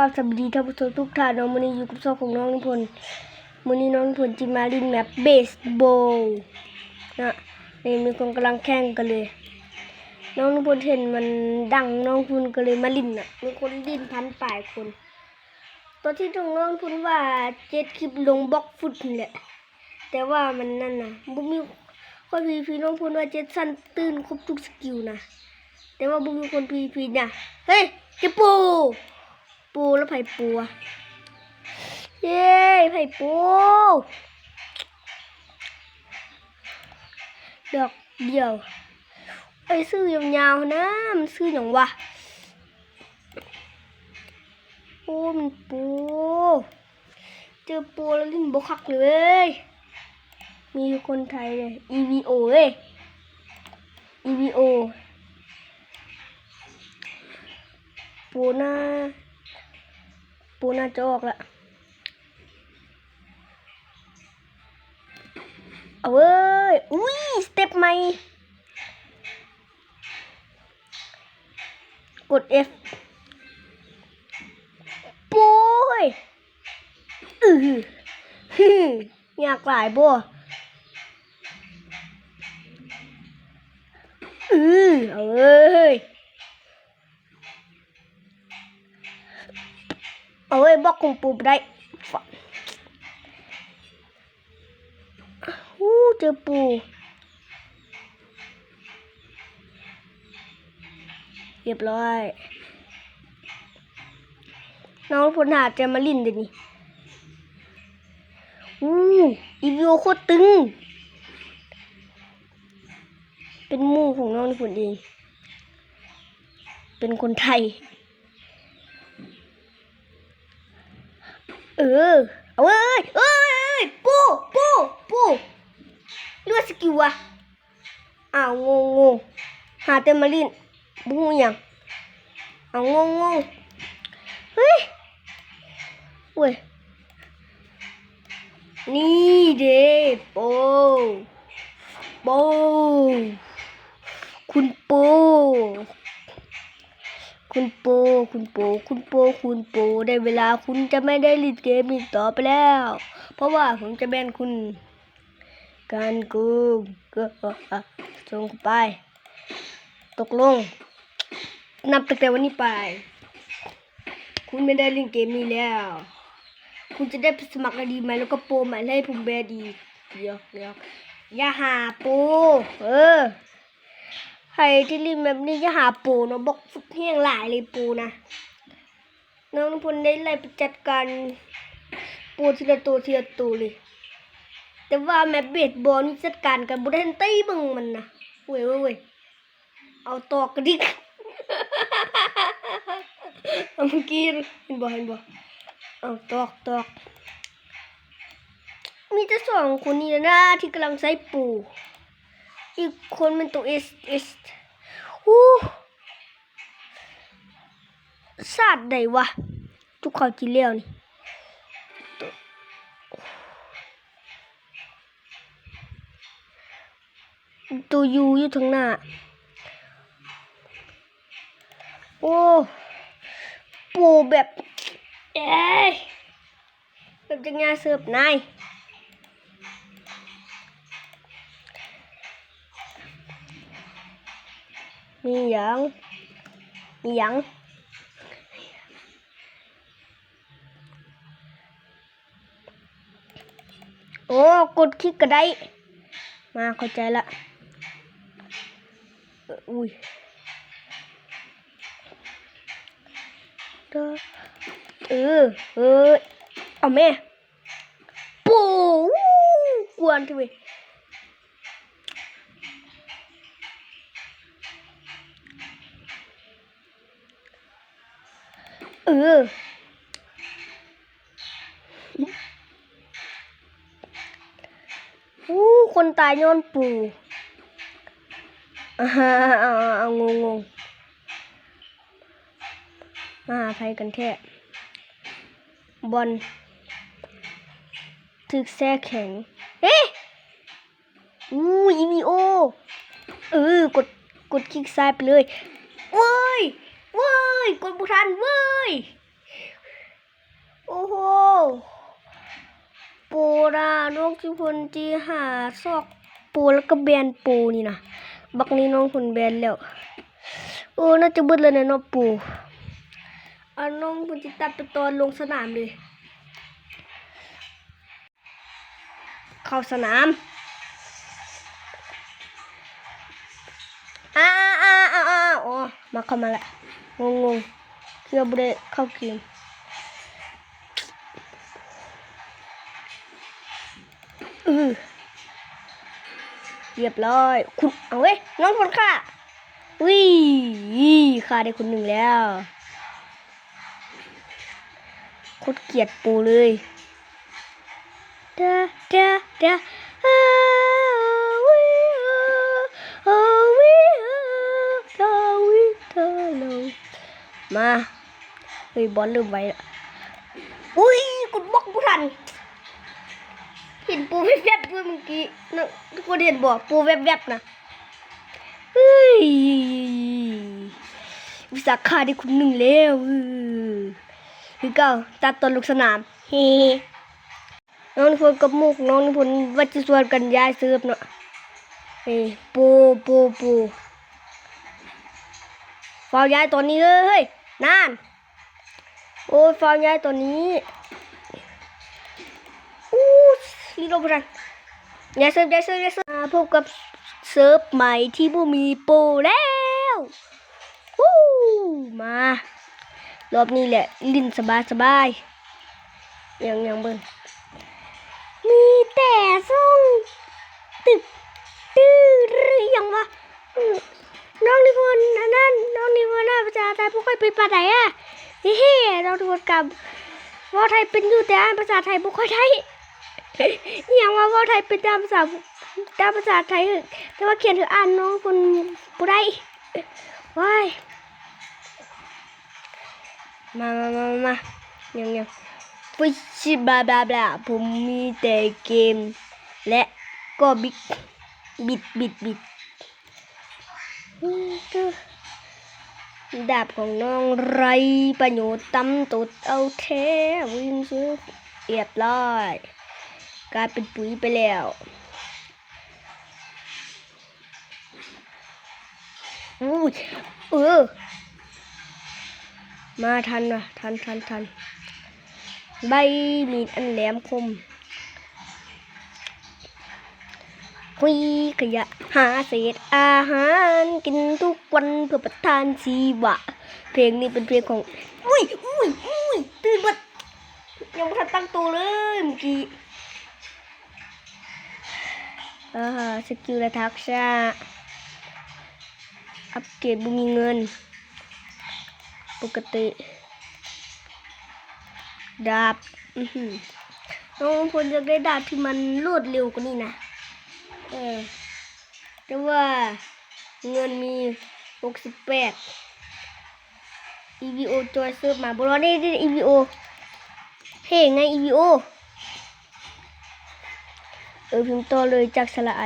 ก็สวัสดีท่านผู้ชมทุกท่านน้องมือนี้อยู่กับช่อของน้องนิพนธ์มือนี้น้องนิพนธ์จิมาลินแมปเบสบอลนะนี่มีคนกำลังแข่งกันเลย น้องนิพนธ์เห็นมันดังน้องนิพนก็เลยมาลินอะ มีคนลินพันป่ายคนตอนที่น้องน้องนิพนว่าเจ็ดคลิปลงบล็อกฟุตนี่แหละแต่ว่ามันนั่นน่ะบุมีคนพีพีน้องนิพนว่าเจ็ดสั้นตื่นครบทุกสกิลนะ แต่ว่าบุมีคนพีพีน่ะเฮ้ยเจะปู ปูแล้วไผ่ปูอะเย้ไผ่ปู ดอกเดียว ไอ้ซื้อยาวๆนะมันซื้ออย่างวะโอ้มันปู เจอปูแล้วลิ้นบกคักเลย มีคนไทยเลย EVO เอ้ย EVO ปูหน้า ปูน่าจะออกละเอาเว้ย อุ้ย สเต็ปใหม่ กด F ปูยอือฮึอยากหลายบัวอือเอาเว้ย เอาไว้บล็อกของปูไปได้ฝะอู้เจอปูเรียบร้อย น้องพลหาจะมาลินเดี๋ยวนี้อู้อีวิวโคตรตึง เป็นหมู่ของน้องผลเอง เป็นคนไทย เออ เอาเอ้ยเอ้ยเอ้ยปูปูปูเลือดสกิลวะอ้าวงงงงหาเต็มมาลินบูยังเอางงงงเฮ้ยเว้ยนี่เด้โปโปคุณโป คุณโป คุณโป คุณโป คุณโป ได้เวลาคุณจะไม่ได้ลิดเกมอีกต่อไปแล้ว เพราะว่าผมจะแบนคุณ การกูก็ส่งไป ตกลง นับตั้งแต่วันนี้ไป คุณไม่ได้เล่นเกมนี้แล้ว คุณจะได้สมัครดีไหมแล้วก็โปรใหม่ให้ผมแบนดีเดี๋ยวเดี๋ยวอย่าหาโป เออ ใครที่รีบแบบนี้จะหาปูเนาะบอกฝึกเพียงหลายเลยปูนะน้องนพลได้ไล่ไปจัดการปูทีละตัวทีละตัวเลย แต่ว่าแมปเบสบอลนี่จัดการกันบุได้ทันตีมึงมันนะเว้ยเว้ยเอาตอกกระดิกเอาเมื่อกี้เห็นบ่เห็นบ่เอาตอกตอกมีแต่สองคนนี้นะที่กำลังใช้ปู อีกคนเป็นตัวเอสเอสอู้ซาดใดวะ ทุกเขาจีเลี้ยวนี่ตัวยูอยู่ทางหน้า โอ้ปูแบบ เอ้ยแบบจะงานเสิร์ฟนาย มีหยังมีหยังโอ้กดคลิกก็ได้ มาเข้าใจละอุ้ยเด้อเออเออเอาแม่ปูกวนทีว้ เอออู้คนตายย้อนปูอ่าเอางงงมาหาภัยกันแท้บอลถึกแซ่แข็ง เอ๊ะอู้อีวีโอ เออ กด กดคลิกซ้ายไปเลยเว้ย ยกดบุทันเว้ย โอ้โหปูดาน้องที่พนจีหาซอกปูแล้วก็แบนปูนี่นะบักนี้น้องคนแบนแล้วโอ้น่าจะบึดเลยนะน้องปูอาน้องคนจิตาไปตอนลงสนามเลยเข้าสนามอ้าอ้าอ้าอ้าอ๋อมาเข้ามาแล้ว งงงคือบได้เข้าเกมเรียบร้อยคุณเอาเว้ยน้องคนค่ะวิค่าได้คนหนึ่งแล้วโคตรเกลียดปูเลยเดาเดาเดาอ้ มาเฮ้ยบอลเริ่มไว้อุ้ยกดบล็อกผู้ทัน เห็นปูแวบๆด้วยเมื่อกี้นะทุกคนเห็นบอกปูแวบๆนะเฮ้ยวิสาขาได้คุณหนึ่งแล้วคือเก้าตัดตอนลูกสนามเฮ้น้องนิพนธ์กับมุกน้องนิพนธ์ว่าจะชวนกันย้ายเซิร์ฟเนาะเฮ้ยปูปูปูฟาวย้ายตอนนี้เลยเฮ้ย นานโอ้ยฟาวย้ายตอนนี้อู้ลีโรบรันย่าเซิร์ฟย่าเซิร์ฟย่าเซิร์ฟมาพบกับเซิร์ฟใหม่ที่บูมีโปรแล้ววู้มารอบนี้แหละลิ้นสบายสบายยังยังเบิ่งมีแต่ส่งตึกตื้อหรือยังวะ น้องนิพนธ์อันนั้นน้องนิพนธ์น่าภาษาไทยพวกค่อยไปปาไหนอะเฮ้น้องนิพนธ์กับว่าไทยเป็นอยู่แต่อ่านภาษาไทยบ่ค่อยได้อย่างว่าว่าไทยเป็นตามภาษาตามภาษาไทยแต่ว่าเขียนถืออ่านน้องคนผู้ได้ว้ายมามามามามายังยังฟิชิบาบาบลาผมมีแต่เกม และก็บิดบิดบิดบิด ดาบของน้องไรประโยชน์ตำตุดเอาแท้วิ่งซื้อเรียบร้อยกลายเป็นปุ๋ยไปแล้วอุ้เออ มาทันว่ะ ทันทันทันใบมีดอันแหลมคม คุยขยะ หาเศษอาหารกินทุกวันเพื่อประทานชีวะ เพลงนี้เป็นเพลงของ อุ้ยอุ้ยอุ้ยตื่นบัดยังไม่ทันตั้งตัวเลยเมื่อกี้อ่าสกิลและทักษะอัปเกรดบุมีเงิน ปกติ ดาบอือหือน้องพลอยากได้ดาบที่มันรวดเร็วกว่านี้นะ เออแต่ว่าเงินมีหกสิบแปด EVO จอยเซิร์ฟมาบรอได้ได้ EVO เฮ้ไง EVO เออพิมพ์ต่อเลยจากสระไอ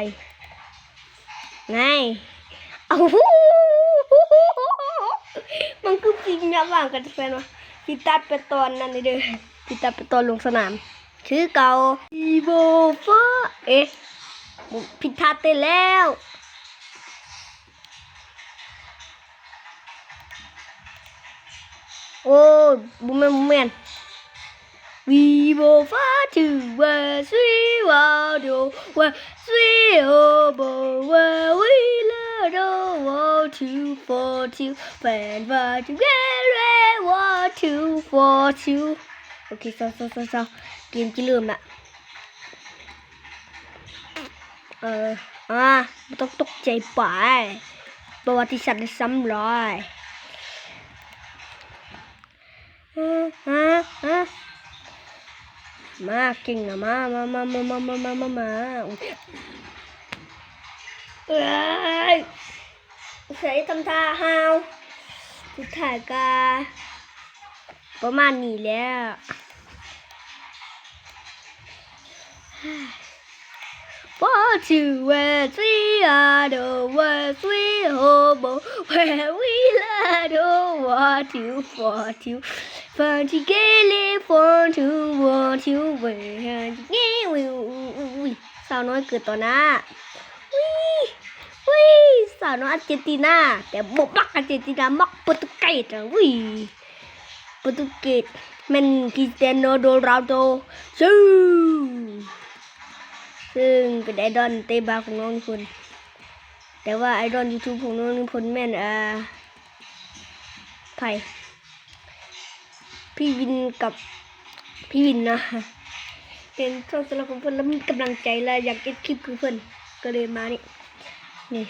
ไงเอาหูมันคือพิมพ์ระว่างกันแฟนวะพี่ตัดไปตอนนั้นเลยเด้อพี่ตัดไปตอนลงสนาม คือเก่าอีโบฟ้าเอ๊ะ ผิดพลาดเต้แล้ว โอ้บุมแมนบุมแมน We will fly to where we want to, where we hope, where we learn world to for to, find what to get what to for to. Okay, so so so so, game จะเริ่มละ เอออะต้องตกใจไปประวัติศาสตร์ซ้ำรอยอาอมาเก่งนะมามามามามามามามามาเอ้ยใส่ทำท่าห้าวสุดท้ายกาประมาณนี้แล้ว One, two, where three are the words we hobo, where we learn the one, two, four, two, ฟังที่เกเลฟอนทูวอนทูเวฮันเกวิวอุ้ยสาวน้อยเกิดต่อหน้าวิวิสาวน้อยอาร์เจนตินาแต่บอกมักอาร์เจนตินามักโปรตุเกสอะวิโปรตุเกสมันคริสเตียโนโดราโดซึ่ง ซึ่งเป็นไอดอลเตบาของน้องนิพนธ์แต่ว่าไอดอลยูทูบของน้องนิพนธ์แม่นอ่าไผ่พี่วินกับพี่วินนะเป็นช่องสำหรับเพื่อนแล้วมีกำลังใจและอยากเก็บคลิปคือเพื่อนก็เลยมานี่นี่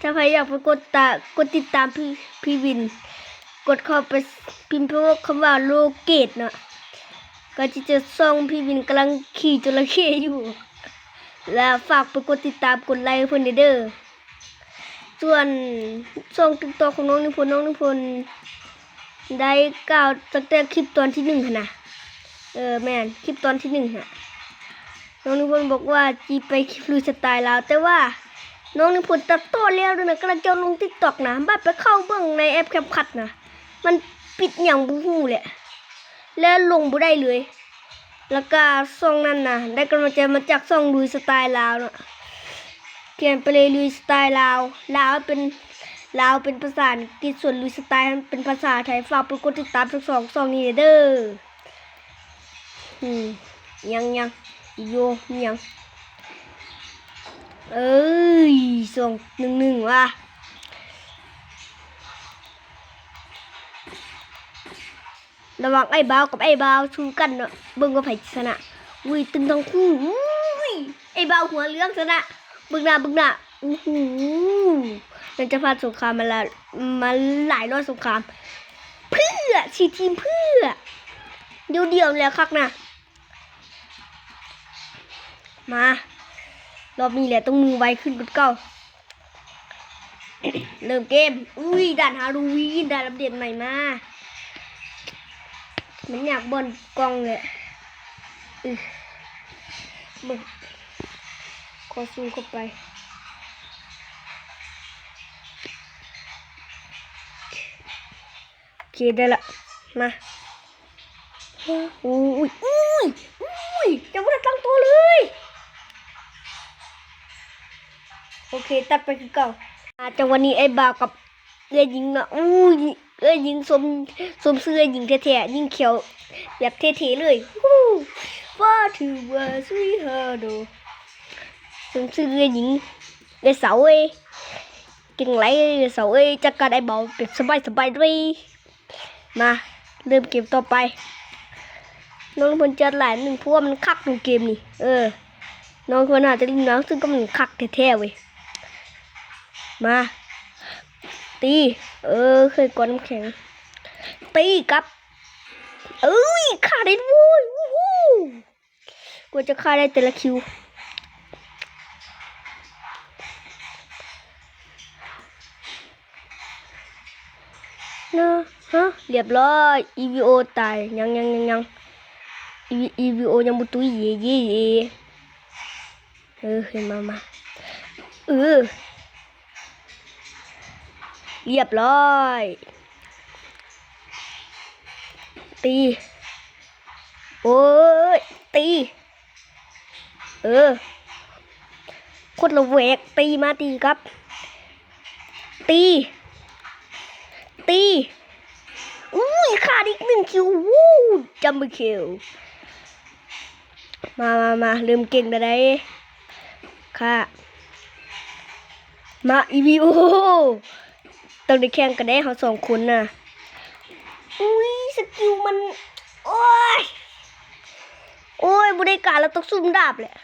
ถ้าใครอยากไปกดตากดติดตามพี่พี่วิน กดเข้าไปพิมพ์เพราะว่าคำว่าโลเกตเนาะ ก็จะจอซ่งพี่วินกำลังขี่จระเข้อยู่ แล้วฝากไปกดติดตามกดไลค์เพื่อนเด้อส่วนช่งติ๊กต็อกของน้องนิพนธ์น้องนิพนธ์ได้กล่าวตั้งแต่คลิปตอนที่หนึ่งนะเออแมนคลิปตอนที่หนึ่งฮะน้องนิพนธ์บอกว่าจีไปคลิปลุยสไตล์ลาวแต่ว่าน้องนิพนธ์ตัดต่อแล้วด้วยนะกำลังจะลงทิกตอกนะบัดไปเข้าเบื้องในแอปแคปคัดนะมันปิดอย่างบูฮูแหละ แล้วลงบ่ได้เลย แล้วก็ซองนั้นนะได้กำลังใจมาจากซองลุยสไตล์ลาวเนาะเขียนไปเลยลุยสไตล์ลาวลาวเป็นลาวเป็นภาษาอังกฤษส่วนลุยสไตล์เป็นภาษาไทยฝากไปกดติดตามทั้งสองสองนี้เด้ออืมยังยังโยยังเอ้ยส่งหนึ่งหนึ่งว่ะ ระหว่างไอ้บาวกับไอ้บาวชูกันเนาะเบิ่งว่าไผชนะอุ้ยตึงทั้งคู่อุ้ยไอ้บาวหัวเหลืองชนะเบิ่งหน้าเบิ่งหน้าอู้หูมันจะพาสงครามมาละมาหลายรอบสงคราม เพื่อชีทีมเพื่อ เดียวเดียวแล้วครับนะมารอบนี้แหละต้องมือไวขึ้นกว่าเก่าเริ่มเกม อุ้ยด่านฮาโลวีนด่านอัปเดตใหม่มา มันอยากบอลกล้องเลยมึงขอซูมเข้าไปโอเคได้ละ มาอุ้ยอุ้ยอุ้ยยังไม่ได้ตั้งตัวเลย โอเค ตัดไปคือเก่าอาจังวันนี้ไอ้บ่าวกับเอื้อยิงเนะอุ้ย เอื้อยิงสมสมเสื้อยิงแท้ๆยิงเขียวแบบเท่ๆเลยวู้ว่าถือว่าสุยฮาโดสมเสื้อยิงเอ้เสาเอ้ยเก่งไรเอ้เสาเอ้จัการไอ้เบาแบบสบายๆด้วยมาเริ่มเกมต่อไปน้องคนจะหลายหนึ่งเพราะว่ามันคักดูเกมนี่เออ น้องคนอาจจะลิ้นน้องซึ่งก็มันคักแท้ๆเว้ยมา ตี เออ เคยกดน้ำแข็ง ตีกับเอ้ยฆ่าได้ด้วยวู้ฮู้กว่าจะฆ่าได้แต่ละคิว นะฮะ เรียบร้อย EVO ตาย ยังยังยังยัง EVO ยังบุตุยเย่เย่เย่เออเห็นมามาเออ เรียบร้อย ตี โอ้ย ตี เออโคตรระแวกตีมาตีครับ ตี ตีอุ้ยขาดอีกหนึ่งคิววู้จัมเบอร์คิวมามามาเริ่มเก่งแล้วได้ค่ะ มาอีวีโอ ต้องได้แข่งกันได้เขาสองคนน่ะ อุ้ยสกิลมัน โอ้ย โอ้ยบุได้การแล้วต้องซุ่มดาบแหละ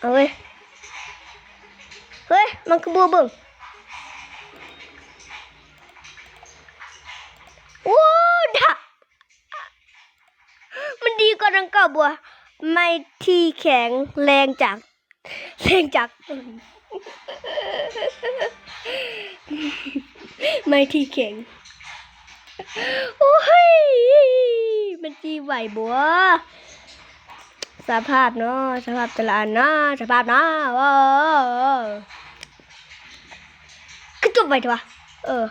เอาเว้ย เฮ้ย มันคือบัวเบิ่งโอ้ดับมันดีกว่านังเก่าบัว ไม่ที่แข็งแรงจากแรงจาก ไม่ที่แข็งโอ้ย มันจีไหวบัว สภาพเนาะ สภาพตลาดเนาะ สภาพเนาะว้าวขึ้นจบไปเถอะวะเออ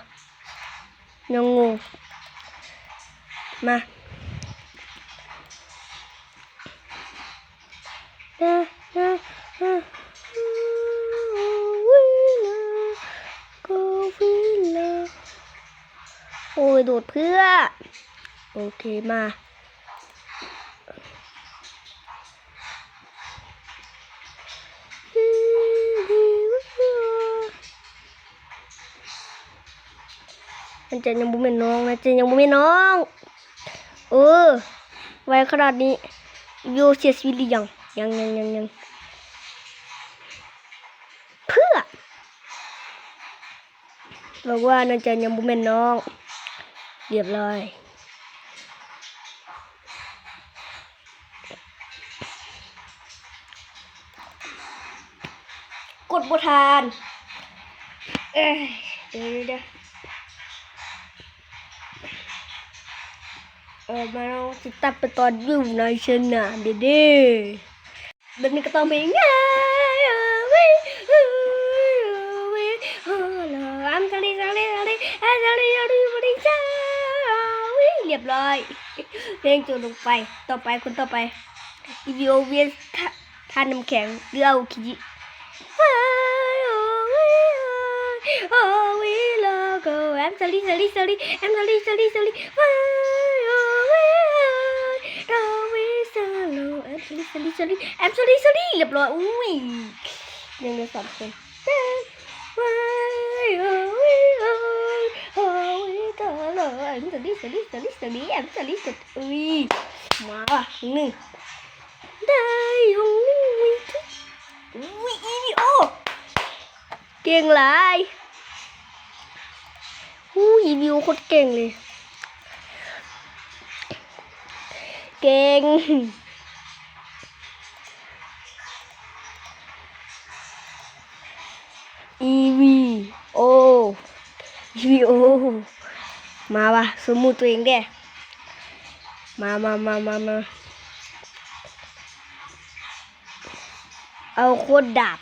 ยังงง มานะนะนะวิลา ก็วิลาโอ้ยโดดเพื่อ โอเคมามันจะยังบุเป็นน้องนะจะยังบุเป็นน้องเออไวขนาดนี้โยเสียชีวิตหรือยังยังยังยังยัง บอกว่าน่าจะยังบุเป็นน้อง เรียบร้อยกดบทาน เอ้ยเดี๋ยวเดี๋ยวเออมาเราจะตัดไปตอนอยู่ในสนามเด็ดๆแบบนี้ก็ต้องเป็นไง เพลงจุลงไป ต่อไปคนต่อไปอีวิโอเวียนท่าน้ำแข็งเรือคิจิโอ้วิลโกแอมซารีซารีซารีแอมซารีซารีซารีว้าโอ้วิโลวิซาโลแอมซารีซารีซารีแอมซารีซารีเรียบร้อยอุ้ยยังเหลือสามคน I'm sorry, sorry, sorry, sorry. I'm sorry, sorry. อุ้ยมาว่ะหนึ่งได้หงหนึ่งวิทุกอุ้ยอีโอเก่งหลายหูยวิวโคตรเก่งเลย เก่งอีวีโออีวีโอ มาวะสมมุติตัวเองแกมามามามามาเอาโคตรดาบ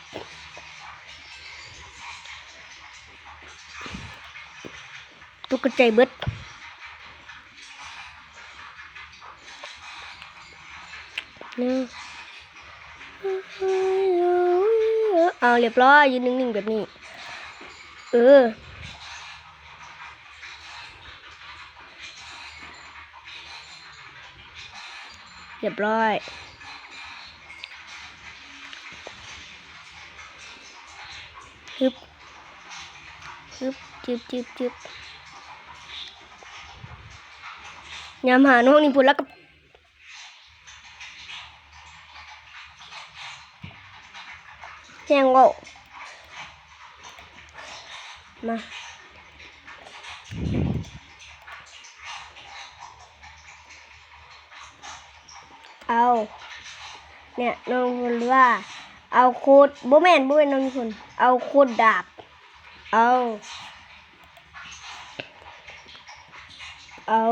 ตุกใจเบิดเนี่ยเอาเรียบร้อยยืนนิ่งๆแบบนี้ เออ เรียบร้อยฮึบฮึบจึบจึบจึบยามหาน้องนี่พูดแล้วก็แจ้งโง่มาเอา เนี่ยน้องคนว่า เอาโคดบแมนบแม่นน้องคนเอาโคดดาบ เอาเอา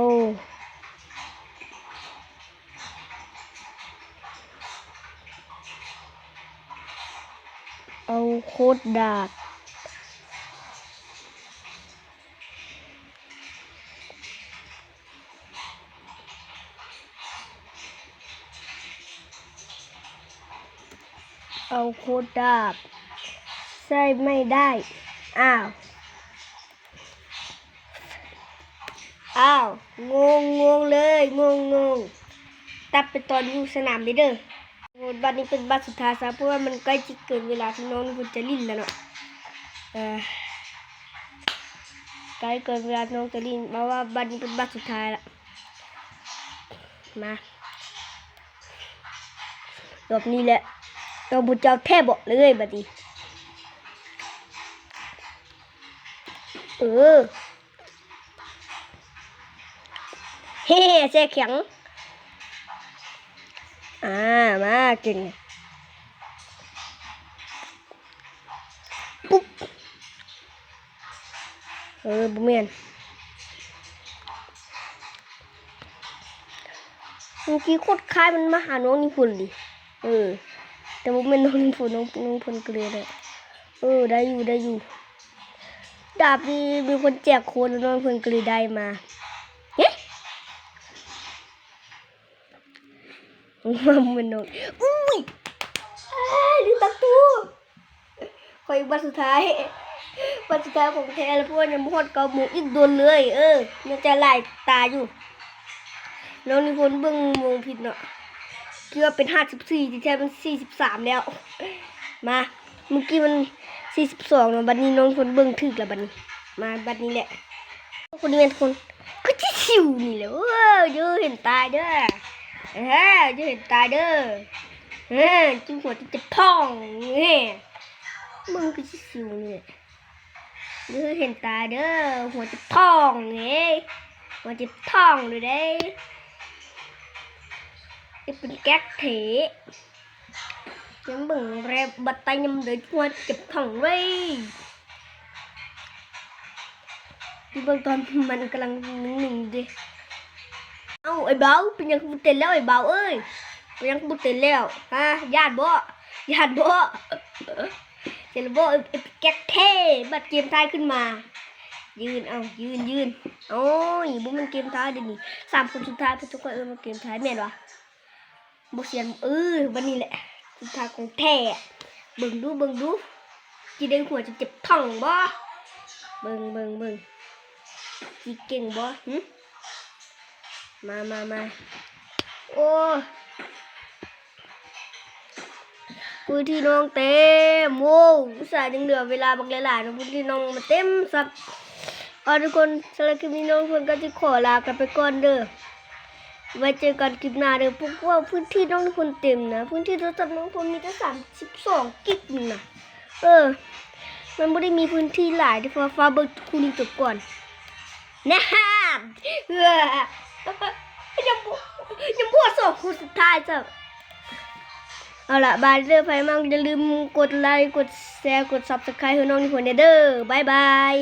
เอาโคดดาบ เอาโคดดาบ ใส่ไม่ได้ อ้าว อ้าว งงงงเลย งงงงตัดไปตอนอยู่สนามเลยเด้อโหบัดนี้เป็นบัดสุดท้ายซะเพราะว่ามันใกล้จะเกินเวลาที่น้องคุณจะลิ้นแล้วเนาะใกล้เกินเวลาที่น้องจะลิ้นเพราะว่าบัดนี้เป็นบัดสุดท้ายละมาดอบนี้แหละ เราบุญเจ้าแทบบอกเลยบัดนี้เออเฮ้แช่แข็งอ่ามาก่งปุ๊บเออบุเมียนเมื่อกี้โคตรคล้ายมันมาหาน้องนิพนธ์ดิเออ แต่บุเมียนน้องนิพนธ์น้องน้องนิพนธ์เกลียเลยเออได้อยู่ได้อยู่ ดาบนี้มีคนแจกโคนแล้วน้องเพิ่นก็เลยได้มาเฮ้มันนกอุ้ยอ้ยลืมตักตู้คอยบัตรสุดท้ายบัตรสุดท้ายของแท้แล้วเพราะว่ายังบ่ฮอดเกาหมูอีกโดนเลย เออยังจะไล่ตาอยู่น้องนิพนธ์เบิ่งโมงผิดเนาะ คิดว่าเป็นห้าสิบสี่ที่แท้เป็นสี่สิบสามแล้ว มาเมื่อกี้มันสี่สิบสองเนาะบัดนี้น้องคนเบิ่งถึกแล้วบัดนี้ มาบัดนี้แหละคนนี้เป็นคนก็ที่ชิวนี่แหละเออเยอะเห็นตายเด้อเออเยอะเห็นตายเด้อเออจิ้มหัวจะจะพองเฮ้มึงก็ที่ชิวนี่เยอะเห็นตายเด้อหัวจะพองเฮ้หัวจะพองเลยเด้ เป็นแก๊กเถยังบิ่งแรบบัดตายยำเดือดหัวจะพองเว้ยที่บื้องตอนมันกำลังนิ่งดิเอ้าไอ้เบาเป็นยังบุเต็นแล้วไอ้เบาเอ้ยเป็นยังบุเต็นแล้วฮะญาติบ่ญาติบ่เจลบ่ไอ้แก๊กเทบัดเกมท้ายขึ้นมา ยืนเอายืนยืนโอ้ยบ่มันเกมท้ายเดี๋ยวนี้สามคนสุดท้ายเพื่อทุกคนเออมาเกมท้ายแม่นวะ บเสียนเออวันนี้แหละสุดท้ายของแท้เบิ่งดูเบิ่งดูจีได้หัวจะเจ็บท้องบ่เบิ่งเบิ่งเบิ่งจีเก่งบ่หึมามามาโอ้พื้นที่น้องเต็มโว้อุตส่าห์ยังเหลือเวลาบางหลายๆนะพื้นที่น้องมาเต็มสับเอาทุกคนสำหรับคลิปนี้น้องคนก็จะขอลากันไปก่อนเด้อ ไว้เจอกันคลิปหน้าเด้อพวกว่าพื้นที่น้องคนเต็มนะ พื้นที่โทรศัพท์น้องคนมีแค่สามสิบสองกิกนะเออ มันไม่ได้มีพื้นที่หลายที่ฟ้าฟ้าเบิกคุณจบก่อนนะฮะเออยังบยังบวสองคนสุดท้ายจ้ะเอาล่ะบายเด้อไปมั่งอย่าลืมกดไลค์กดแชร์กดซับสไครต์ให้น้องนี่คนเด้อบายบาย